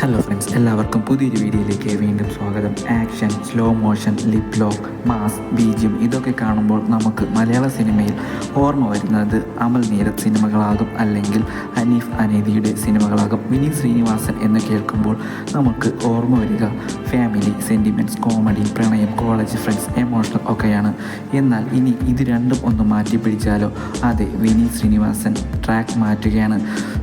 Hello friends എല്ലാവർക്കും പുതിയൊരു വീഡിയോയിലേക്ക് വീണ്ടും സ്വാഗതം. Action slow motion lip lock mass BGM ഇതൊക്കെ കാണുമ്പോൾ നമുക്ക് മലയാള സിനിമയിൽ ഓർമ്മ വരുന്നത് അമൽ നീരത് സിനിമകളാകും അല്ലെങ്കിൽ അനീഫ് അനീതിയുടെ സിനിമകളാകും. വിനീത് ശ്രീനിവാസൻ എന്ന് കേൾക്കുമ്പോൾ നമുക്ക് ഓർമ്മ വരിക. ഫാമിലി സെന്റിമെന്റ്സ് കോമഡി പ്രണയം കോളേജ് ഫ്രണ്ട്സ് എമോഷണൽ ഒക്കെയാണ്. എന്നാൽ ഇനി ഇത് രണ്ടും ഒന്ന് മാറ്റി പിടിച്ചാലോ? അതെ വിനീത് ശ്രീനിവാസൻ ട്രാക്ക് മാറ്റുകയാണ്.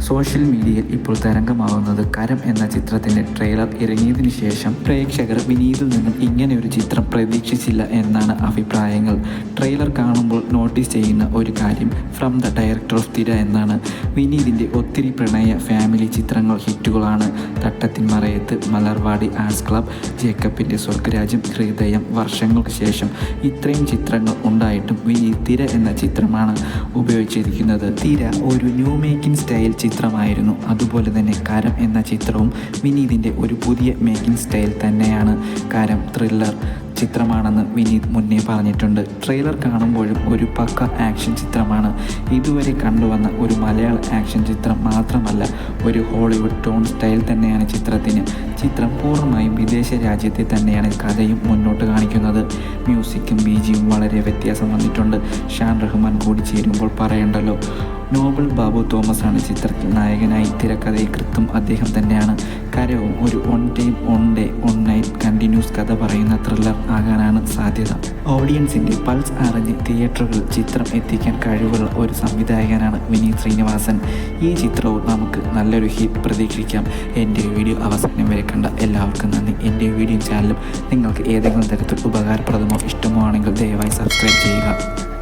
സോഷ്യൽ മീഡിയയിൽ ഇപ്പോൾ തരംഗമാവുന്നത് കരം എന്ന ചിത്രത്തിന്റെ ട്രെയിലർ ഇറങ്ങിയതിനു ശേഷം പ്രേക്ഷകർ വിനീതിൽ നിന്നും ഇങ്ങനെ ഒരു ചിത്രം പ്രതീക്ഷിച്ചില്ല എന്നാണ് അഭിപ്രായങ്ങൾ. ട്രെയിലർ കാണുമ്പോൾ നോട്ടീസ് ചെയ്യുന്ന ഒരു കാര്യം ഫ്രം ദ ഡയറക്ടർ ഓഫ് തിര എന്നാണ്. വിനീതിന്റെ ഒത്തിരി പ്രണയ ഫാമിലി ചിത്രങ്ങൾ ഹിറ്റുകളാണ്. തട്ടത്തിൻ മറയത്ത് മലർവാടി ആർട്സ് ക്ലബ് ജേക്കബിന്റെ സ്വർഗരാജ്യം ഹൃദയം വർഷങ്ങൾക്ക് ശേഷം ഇത്രയും ചിത്രങ്ങൾ ഉണ്ടായിട്ടും വിനീത് തിര എന്ന ചിത്രമാണ് ഉപയോഗിച്ചിരിക്കുന്നത്. തിര ഒരു ന്യൂ മേക്കിംഗ് സ്റ്റൈൽ ചിത്രമായിരുന്നു. അതുപോലെ തന്നെ കരം എന്ന ചിത്രവും വിനീതിന്റെ ഒരു പുതിയ മേക്കിംഗ് സ്റ്റൈൽ തന്നെയാണ്. കാരം ത്രില്ലർ ചിത്രമാണെന്ന് വിനീത് മുന്നേ പറഞ്ഞിട്ടുണ്ട്. ട്രെയിലർ കാണുമ്പോഴും ഒരു പക്ക ആക്ഷൻ ചിത്രമാണ്. ഇതുവരെ കണ്ടുവന്ന ഒരു മലയാള ആക്ഷൻ ചിത്രം മാത്രമല്ല ഒരു ഹോളിവുഡ് ടോൺ സ്റ്റൈൽ തന്നെയാണ് ചിത്രത്തിന്. ചിത്രം പൂർണമായും വിദേശ രാജ്യത്തെ തന്നെയാണ് കഥയും മുന്നോട്ട് കാണിക്കുന്നത്. മ്യൂസിക്കും ബീജിയും വളരെ വ്യത്യാസം വന്നിട്ടുണ്ട്. ഷാൻ റഹ്മാൻ കൂടി ചേരുമ്പോൾ പറയണ്ടല്ലോ നോബൽ ബാബു തോമസ് ആണ് ചിത്രത്തിൽ നായകനായി തിരക്കഥയെക്കുറിച്ചും അദ്ദേഹം തന്നെയാണ്. കരവും ഒരു on time on day on night continuous കഥ പറയുന്ന ത്രില്ലർ ആകാനാണ് സാധ്യത. ഓഡിയൻസിന്റെ പൾസ് അറിഞ്ഞ് തിയേറ്ററുകളിൽ ചിത്രം എത്തിക്കാൻ കഴിവുള്ള ഒരു സംവിധായകനാണ് വിനീത് ശ്രീനിവാസൻ. ഈ ചിത്രവും നമുക്ക് നല്ലൊരു ഹിറ്റ് പ്രതീക്ഷിക്കാം. എന്റെ വീഡിയോ അവസാനം വരെ കണ്ട എല്ലാവർക്കും നന്ദി. എന്റെ വീഡിയോ ചാനലും നിങ്ങൾക്ക് ഏതെങ്കിലും തരത്തിൽ ഉപകാരപ്രദമോ ഇഷ്ടമോ ആണെങ്കിൽ ദയവായി സബ്സ്ക്രൈബ് ചെയ്യുക.